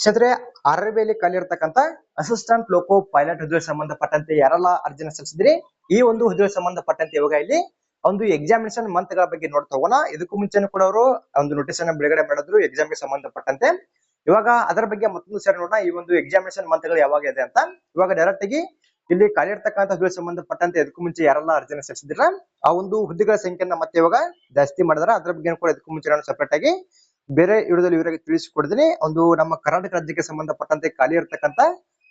ಕ್ಷೇತ್ರ ಅರಬಿಯಲ್ಲಿ ಕಾಲಿರ್ತಕ್ಕಂತ assistant loco pilot ಹುದ್ದೆ ಸಂಬಂಧಪಟ್ಟಂತೆ ಯಾರೆಲ್ಲ ಅರ್ಜಿನ ಸಲ್ಲಿಸಿದ್ರಿ? ಈ ಒಂದು ಹುದ್ದೆ ಸಂಬಂಧಪಟ್ಟಂತೆ ಇವಾಗ ಇಲ್ಲಿ ಒಂದು ಎಕ್ಸಾಮಿನೇಷನ್ ಮಂತ್ಗಳ ಬಗ್ಗೆ ನೋಡ್ತಾ ಇದಕ್ಕೂ ಮುಂಚೆನೂ ಕೂಡ ಅವರು ಒಂದು ನೋಟಿಸ್ ಅನ್ನ ಬಿಡುಗಡೆ ಮಾಡಿದ್ರು ಎಕ್ಸಾಮ್ಗೆ ಸಂಬಂಧಪಟ್ಟಂತೆ. ಇವಾಗ ಅದರ ಬಗ್ಗೆ ಮತ್ತೊಂದು ಸರಿ ನೋಡೋಣ. ಈ ಒಂದು ಎಕ್ಸಾಮಿನೇಷನ್ ಮಂತ್ಗಳು ಯಾವಾಗ ಇದೆ ಅಂತ. ಇವಾಗ ಡೈರೆಕ್ಟ್ ಆಗಿ ಇಲ್ಲಿ ಕಾಲಿರ್ತಕ್ಕಂಥ ಹುದ್ದೆ ಸಂಬಂಧಪಟ್ಟಂತೆ ಇದಕ್ಕೂ ಮುಂಚೆ ಯಾರೆಲ್ಲ ಅರ್ಜಿನ ಸಲ್ಲಿಸಿದ್ರ ಆ ಒಂದು ಹುದ್ದೆಗಳ ಸಂಖ್ಯೆಯನ್ನ ಮತ್ತೆ ಇವಾಗ ಜಾಸ್ತಿ ಮಾಡಿದ್ರ. ಅದ್ರ ಬಗ್ಗೆ ಕೂಡ ಇದಕ್ಕೂ ಮುಂಚೆ ನಾನು ಸಪರೇಟ್ ಆಗಿ ಬೇರೆ ವಿಡಿಯೋದಲ್ಲಿ ಇವರಿಗೆ ತಿಳಿಸಿಕೊಡ್ತೀನಿ. ಒಂದು ನಮ್ಮ ಕರ್ನಾಟಕ ರಾಜ್ಯಕ್ಕೆ ಸಂಬಂಧಪಟ್ಟಂತೆ ಖಾಲಿ ಇರ್ತಕ್ಕಂಥ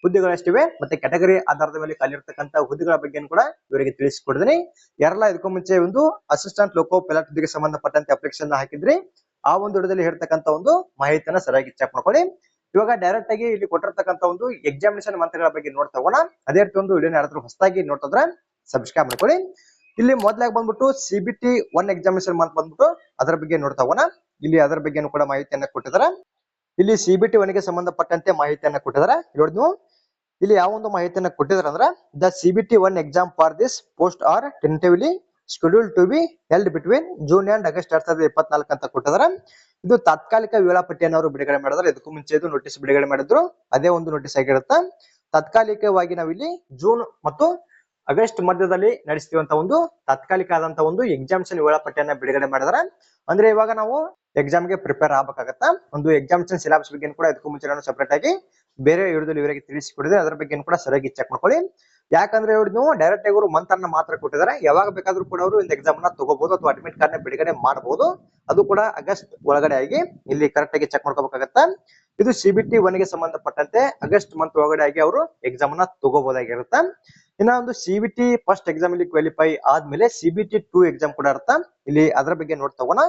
ಹುದ್ದೆಗಳಷ್ಟಿವೆ ಮತ್ತೆ ಕ್ಯಾಟಗರಿ ಆಧಾರದ ಮೇಲೆ ಖಾಲಿ ಇರತಕ್ಕಂತ ಹುದ್ದೆಗಳ ಬಗ್ಗೆ ಕೂಡ ಇವರಿಗೆ ತಿಳಿಸಿಕೊಡ್ತೀನಿ. ಯಾರೆಲ್ಲ ಇದಕ್ಕೂ ಮುಂಚೆ ಒಂದು ಅಸಿಸ್ಟೆಂಟ್ ಲೋಕೋ ಪೈಲಟ್ ಹುದ್ದೆಗೆ ಸಂಬಂಧಪಟ್ಟಂತೆ ಅಪ್ಲಿಕೇಶನ್ ಹಾಕಿದ್ರಿ, ಆ ಒಂದು ವಿಡಿಯೋದಲ್ಲಿ ಹೇಳ್ತಕ್ಕಂತ ಒಂದು ಮಾಹಿತಿಯನ್ನ ಸರಿಯಾಗಿ ಚೆಕ್ ಮಾಡ್ಕೊಳ್ಳಿ. ಇವಾಗ ಡೈರೆಕ್ಟ್ ಆಗಿ ಇಲ್ಲಿ ಕೊಟ್ಟಿರತಕ್ಕಂತ ಒಂದು ಎಕ್ಸಾಮಿನೇಷನ್ ಮಂತ್ರಗಳ ಬಗ್ಗೆ ನೋಡ್ತಾ ಹೋಗೋಣ. ಅದೇ ರೀತಿ ಒಂದು ವಿಡಿಯೋ ಯಾರಾದ್ರೂ ಹೊಸದಾಗಿ ನೋಡ್ತಿದ್ರೆ ಸಬ್ಸ್ಕ್ರೈಬ್ ಮಾಡ್ಕೊಳ್ಳಿ. ಇಲ್ಲಿ ಮೊದ್ಲಾಗಿ ಬಂದ್ಬಿಟ್ಟು C B one examination month ಬಂದ್ಬಿಟ್ಟು ಅದರ ಬಗ್ಗೆ ನೋಡ್ತಾ ಹೋಗೋಣ. ಇಲ್ಲಿ ಅದರ ಬಗ್ಗೆನೂ ಕೂಡ ಮಾಹಿತಿಯನ್ನ ಕೊಟ್ಟಿದ್ದಾರೆ. ಇಲ್ಲಿ ಸಿ ಬಿ ಟಿ ಒನ್ಗೆ ಸಂಬಂಧಪಟ್ಟಂತೆ ಮಾಹಿತಿಯನ್ನ ಕೊಟ್ಟಿದ್ದಾರೆ. ನೋಡಿ ನೀವು. ಇಲ್ಲಿ ಯಾವ ಒಂದು ಮಾಹಿತಿಯನ್ನ ಕೊಟ್ಟಿದ್ದಾರೆ ಅಂದ್ರೆ the C B one exam for this post are tentatively schedule to be held between June and August ಎರಡ್ ಸಾವಿರದ ಇಪ್ಪತ್ನಾಲ್ಕು ಅಂತ ಕೊಟ್ಟಿದ್ದಾರೆ. ಇದು ತಾತ್ಕಾಲಿಕ ವೇಳಾಪಟ್ಟಿಯನ್ನು ಅವರು ಬಿಡುಗಡೆ ಮಾಡಿದ್ರೆ. ಇದಕ್ಕೂ ಮುಂಚೆ ಇದು ನೋಟಿಸ್ ಬಿಡುಗಡೆ ಮಾಡಿದ್ರು. ಅದೇ ಒಂದು ನೋಟಿಸ್ ಆಗಿರುತ್ತೆ. ತಾತ್ಕಾಲಿಕವಾಗಿ ನಾವಿಲ್ಲಿ ಜೂನ್ ಮತ್ತು ಆಗಸ್ಟ್ ಮಧ್ಯದಲ್ಲಿ ನಡೆಸ್ತೀವಂತ ಒಂದು ತಾತ್ಕಾಲಿಕ ಆದಂತ ಒಂದು ಎಕ್ಸಾಮಿಷನ್ ವೇಳಾಪಟ್ಟಿಯನ್ನ ಬಿಡುಗಡೆ ಮಾಡಿದ್ರೆ. ಅಂದ್ರೆ ಇವಾಗ ನಾವು ಎಕ್ಸಾಮ್ಗೆ ಪ್ರಿಪೇರ್ ಆಗ್ಬೇಕಾಗತ್ತ? ಒಂದು ಎಕ್ಸಾಮಿಷನ್ ಸಿಲಾಬಸ್ ಬಗ್ಗೆ ಕೂಡ ಇದಕ್ಕೂ ಮುಂಚೆ ನಾನು ಸಪರೇಟ್ ಆಗಿ ಬೇರೆ ವಿಡಿಯೋದಲ್ಲಿ ಇವರಿಗೆ ತಿಳಿಸಿಕೊಡಿದೆ ಅದರ ಬಗ್ಗೆ ಕೂಡ ಸರಿಯಾಗಿ ಚೆಕ್ ಮಾಡ್ಕೊಳ್ಳಿ. ಯಾಕಂದ್ರೆ ಇವ್ರು ನೀವು ಡೈರೆಕ್ಟ್ ಆಗಿ ಅವರು ಮಂತ್ ಅನ್ನ ಮಾತ್ರ ಕೊಟ್ಟಿದ್ದಾರೆ. ಯಾವಾಗ ಬೇಕಾದ್ರೂ ಕೂಡ ಅವರು ಒಂದು ಎಕ್ಸಾಮ್ನ ತಗೋಬಹುದು ಅಥವಾ ಅಡ್ಮಿಟ್ ಕಾರ್ಡ್ನ ಬಿಡುಗಡೆ ಮಾಡಬಹುದು ಅದು ಕೂಡ ಆಗಸ್ಟ್ ಒಳಗಡೆ ಆಗಿ ಇಲ್ಲಿ ಕರೆಕ್ಟ್ ಆಗಿ ಚೆಕ್ ಮಾಡ್ಕೋಬೇಕಾಗತ್ತ? ಇದು ಸಿ ಬಿ ಟಿ ಒನ್ಗೆ ಸಂಬಂಧಪಟ್ಟಂತೆ ಆಗಸ್ಟ್ ಮಂತ್ ಒಳಗಡೆ ಆಗಿ ಅವರು ಎಕ್ಸಾಮ್ನ ತಗೋಬಹುದಾಗಿರುತ್ತೆ ಇನ್ನ ಒಂದು C B T first exam ಇಲ್ಲಿ ಕ್ವಾಲಿಫೈ ಆದ್ಮೇಲೆ C B T two exam ಕೂಡ ಇರುತ್ತೆ? ಇಲ್ಲಿ ಅದರ ಬಗ್ಗೆ ನೋಡ್ತಾ ಹೋಗೋಣ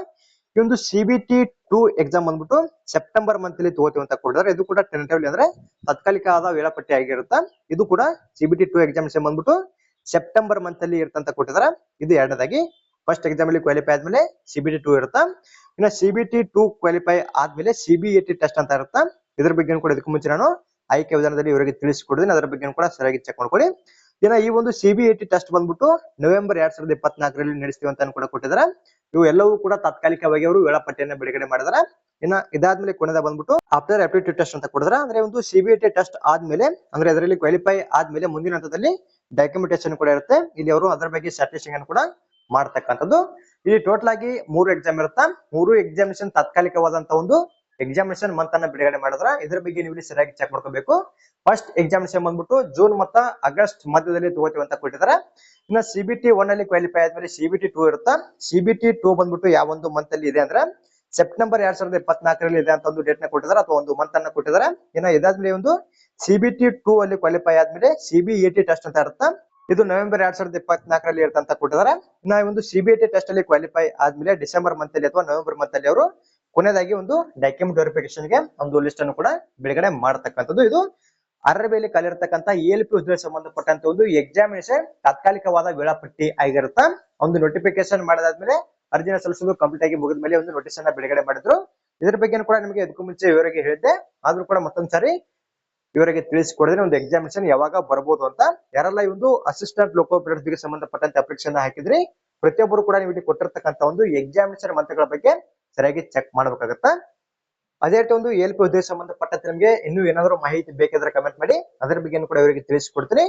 ಒಂದು C B T two exam ಬಂದ್ಬಿಟ್ಟು ಸೆಪ್ಟೆಂಬರ್ ಮಂತ್ ಅಲ್ಲಿ ತಗೋತೀವಿ ಅಂತ ಕೊಡಿದ್ರೆ ಇದು ಕೂಡ ಟೆಂಟೇವ್ಲಿ ಅಂದ್ರೆ ತಾತ್ಕಾಲಿಕ ಆದ ವೇಳಾಪಟ್ಟಿ ಆಗಿರುತ್ತೆ. ಇದು ಕೂಡ ಸಿ ಬಿ ಟಿ ಟೂ ಬಂದ್ಬಿಟ್ಟು ಸೆಪ್ಟೆಂಬರ್ ಮಂತ್ ಅಲ್ಲಿ ಇರ್ತಂತ ಕೊಟ್ಟಿದ್ದಾರೆ. ಇದು ಎರಡನೇದಾಗಿ. ಫಸ್ಟ್ ಎಕ್ಸಾಮ್ ಅಲ್ಲಿ ಕ್ವಾಲಿಫೈ ಆದ್ಮೇಲೆ ಸಿ ಬಿ ಟಿ ಟೂ ಇರುತ್ತೆ. ಇನ್ನ ಸಿ ಬಿ ಟಿ ಕ್ವಾಲಿಫೈ ಆದ್ಮೇಲೆ ಸಿ ಬಿ ಟೆಸ್ಟ್ ಅಂತ ಇರುತ್ತೆ. ಇದ್ರ ಬಗ್ಗೆ ಕೂಡ ಇದಕ್ಕೂ ಮುಂಚೆ ನಾನು ಆಯ್ಕೆ ವಿಧಾನದಲ್ಲಿ ಇವರಿಗೆ ತಿಳಿಸಿಕೊಡಿದ್ದೀನಿ ಅದರ ಬಗ್ಗೆ ಕೂಡ ಸರಿಯಾಗಿ ಚೆಕ್ ಮಾಡ್ಕೊಳ್ಳಿ. ಇನ್ನ ಈ ಒಂದು ಸಿ ಬಿ ಟೆಸ್ಟ್ ಬಂದ್ಬಿಟ್ಟು ನವೆಂಬರ್ ಎರಡ್ ಸಾವಿರದ ಇಪ್ಪತ್ನಾಲ್ಕರಲ್ಲಿ ನಡೆಸ್ತೀವಿ ಅಂತ ಕೂಡ ಕೊಟ್ಟಿದ್ದಾರೆ. ಇವು ಎಲ್ಲವೂ ಕೂಡ ತಾತ್ಕಾಲಿಕವಾಗಿ ಅವರು ವೇಳಾಪಟ್ಟಿಯನ್ನ ಬಿಡುಗಡೆ ಮಾಡಿದ್ರ. ಇನ್ನ ಇದಾದ್ಮೇಲೆ ಕೊನೆದ ಬಂದ್ಬಿಟ್ಟು ಆಫ್ಟರ್ ಆಪ್ಟಿಟ್ಯೂಡ್ ಟೆಸ್ಟ್ ಅಂತ ಕೊಡಿದ್ರೆ, ಅಂದ್ರೆ ಒಂದು ಸಿ ಬಿ ಟಿ ಟೆಸ್ಟ್ ಆದ್ಮೇಲೆ, ಅಂದ್ರೆ ಅದರಲ್ಲಿ ಕ್ವಾಲಿಫೈ ಆದ್ಮೇಲೆ ಮುಂದಿನ ಹಂತದಲ್ಲಿ ಡಾಕ್ಯುಮೆಂಟೇಶನ್ ಕೂಡ ಇರುತ್ತೆ. ಇಲ್ಲಿ ಅವರು ಅದರ ಬಗ್ಗೆ ಸ್ಟಾಟಿಸ್ಟಿಂಗ್ ಕೂಡ ಮಾಡ್ತಕ್ಕಂಥದ್ದು. ಇಲ್ಲಿ ಟೋಟಲ್ ಆಗಿ ಮೂರು ಎಕ್ಸಾಮ್ ಇರುತ್ತಾ? ಮೂರು ಎಕ್ಸಾಮಿನೇಷನ್ ತಾತ್ಕಾಲಿಕವಾದಂತ ಒಂದು ಎಕ್ಸಾಮಿನೇಷನ್ ಮಂತ್ ಅನ್ನ ಬಿಡುಗಡೆ ಮಾಡಿದ್ರ ಇದ್ರ ಬಗ್ಗೆ ನೀವು ಸರಿಯಾಗಿ ಚೆಕ್ ಮಾಡ್ಕೋಬೇಕು. ಫಸ್ಟ್ ಎಕ್ಸಾಮಿನೇಷನ್ ಬಂದ್ಬಿಟ್ಟು ಜೂನ್ ಮತ್ತ ಆಗಸ್ಟ್ ಮಧ್ಯದಲ್ಲಿ ತಗೋತೀವಿ ಅಂತ ಕೊಟ್ಟಿದ್ದಾರೆ ಇನ್ನ ಸಿಬಿಟಿ ಒನ್ ಅಲ್ಲಿ ಕ್ವಾಲಿಫೈ ಆದ್ಮೇಲೆ ಸಿಬಿಟಿ ಟಿ ಇರುತ್ತಾ? ಸಿಬಿಟಿ ಟಿ ಬಂದ್ಬಿಟ್ಟು ಯಾವ ಒಂದು ಮಂತ್ ಅಲ್ಲಿ ಇದೆ ಅಂದ್ರೆ ಸೆಪ್ಟೆಂಬರ್ ಎರಡ್ ಸಾವಿರದ ಇಪ್ಪತ್ನಾಲ್ಕರಲ್ಲಿ ಇದೆ ಅಂತ ಒಂದು ಡೇಟ್ನ ಕೊಟ್ಟಿದ್ದಾರೆ ಅಥವಾ ಒಂದು ಮಂತ್ ಅನ್ನ ಕೊಟ್ಟಿದ್ದಾರೆ ಇನ್ನ ಇದಾದ್ಮೇಲೆ ಒಂದು ಸಿಬಿಟಿ ಟಿ ಅಲ್ಲಿ ಕ್ವಾಲಿಫೈ ಆದ್ಮೇಲೆ C B A T test ಅಂತ ಇರುತ್ತೆ? ಇದು ನವೆಂಬರ್ ಎರಡ್ ಸಾವಿರದ ಇಪ್ಪತ್ನಾಲ್ಕರಲ್ಲಿ ಇರ್ತಂತ ಕೊಟ್ಟಿದ್ದಾರೆ ಇನ್ನ ಒಂದು ಸಿ ಬಿ ಟಿ ಟೆಸ್ಟ್ ಅಲ್ಲಿ ಕ್ವಾಲಿಫೈ ಆದ್ಮೇಲೆ ಡಿಸೆಂಬರ್ ಮಂತ್ ಅಲ್ಲಿ ಅಥವಾ ನವೆಂಬರ್ ಮಂತ್ ಅಲ್ಲಿ ಅವರು ಕೊನೆಯದಾಗಿ ಒಂದು ಡಾಕ್ಯುಮೆಂಟ್ ವೆರಿಫಿಕೇಶನ್ಗೆ ಒಂದು ಲಿಸ್ಟ್ ಅನ್ನು ಕೂಡ ಬಿಡುಗಡೆ ಮಾಡತಕ್ಕಂಥದ್ದು ಇದು. ಅರಬಿಯಲ್ಲಿ ಕಲಿರ್ತಕ್ಕಂಥ ಎಲ್ ಪಿ ಹುದ್ದೆ ಸಂಬಂಧಪಟ್ಟಂತ ಒಂದು ಎಕ್ಸಾಮಿನೇಷನ್ ತಾತ್ಕಾಲಿಕವಾದ ವೇಳಾಪಟ್ಟಿ ಆಗಿರುತ್ತ, ಒಂದು ನೋಟಿಫಿಕೇಶನ್ ಮಾಡಿದಾದ್ಮೇಲೆ ಅರ್ಜಿನ ಸಲ್ಲಿಸೋದು ಕಂಪ್ಲೀಟ್ ಆಗಿ ಮುಗಿದ ಮೇಲೆ ಒಂದು ನೋಟಿಸ್ ಅನ್ನ ಬಿಡುಗಡೆ ಮಾಡಿದ್ರು. ಇದ್ರ ಬಗ್ಗೆ ಕೂಡ ನಿಮಗೆ ಇದಕ್ಕೂ ಮುಂಚೆ ಇವರಿಗೆ ಹೇಳಿದ್ದೆ. ಆದ್ರೂ ಕೂಡ ಮತ್ತೊಂದ್ ಸಾರಿ ಇವರಿಗೆ ತಿಳಿಸಿಕೊಡಿದ್ರೆ ಒಂದು ಎಕ್ಸಾಮಿನೇಷನ್ ಯಾವಾಗ ಬರಬಹುದು ಅಂತ ಯಾರೆಲ್ಲ ಒಂದು ಅಸಿಸ್ಟೆಂಟ್ ಲೋಕೋ ಗೆ ಸಂಬಂಧಪಟ್ಟಂತೆ ಅಪ್ಲಿಕೇಶನ್ ಹಾಕಿದ್ರಿ, ಪ್ರತಿಯೊಬ್ಬರು ಕೂಡ ನೀವು ಇಲ್ಲಿ ಕೊಟ್ಟಿರ್ತಕ್ಕಂಥ ಒಂದು ಎಕ್ಸಾಮಿನೇಷನ್ ಮಂತ್ರಗಳ ಬಗ್ಗೆ ಸರಿಯಾಗಿ ಚೆಕ್ ಮಾಡ್ಬೇಕಾಗತ್ತ? ಅದೇ ರೀತಿ ಒಂದು ಎಲ್ ಪಿ ಉದ್ಯೋಗ ಸಂಬಂಧಪಟ್ಟಂತೆ ನಿಮಗೆ ಇನ್ನೂ ಏನಾದರೂ ಮಾಹಿತಿ ಬೇಕಾದ್ರೆ ಕಮೆಂಟ್ ಮಾಡಿ. ಅದರ ಬಗ್ಗೆ ಕೂಡ ಅವರಿಗೆ ತಿಳಿಸಿಕೊಡ್ತೀನಿ.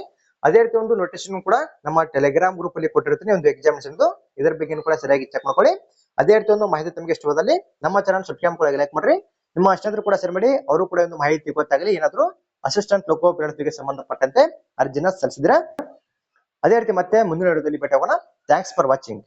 ಅದೇ ರೀತಿ ಒಂದು ನೋಟಿಸನ್ ಕೂಡ ನಮ್ಮ ಟೆಲಿಗ್ರಾಮ್ ಗ್ರೂಪ್ ಅಲ್ಲಿ ಕೊಟ್ಟಿರ್ತೀನಿ, ಒಂದು ಎಕ್ಸಾಮಿನೇಷನ್ ಇದರ ಬಗ್ಗೆ ಕೂಡ ಸರಿಯಾಗಿ ಚೆಕ್ ಮಾಡ್ಕೊಳ್ಳಿ. ಅದೇ ರೀತಿ ಒಂದು ಮಾಹಿತಿ ತಮಗೆ ಇಷ್ಟವಾದಲ್ಲಿ ನಮ್ಮ ಚಾನಲ್ ಸಬ್ಸ್ಕ್ರೈಬ್ ಕೂಡ ಲೈಕ್ ಮಾಡ್ರಿ. ನಿಮ್ಮ ಅಷ್ಟಾದ್ರೂ ಕೂಡ ಸರಿ ಮಾಡಿ. ಅವರು ಕೂಡ ಒಂದು ಮಾಹಿತಿ ಗೊತ್ತಾಗಲಿ, ಏನಾದ್ರು ಅಸಿಸ್ಟೆಂಟ್ ಲೋಕೋ ಗೆ ಸಂಬಂಧಪಟ್ಟಂತೆ ಅರ್ಜಿನ ಸಲ್ಲಿಸಿದ್ರೆ ಅದೇ ರೀತಿ ಮತ್ತೆ ಮುಂದಿನ ವಿಡಿಯೋದಲ್ಲಿ ಭೇಟಿ ಆಗೋಣ ಥ್ಯಾಂಕ್ಸ್ ಫಾರ್ ವಾಚಿಂಗ್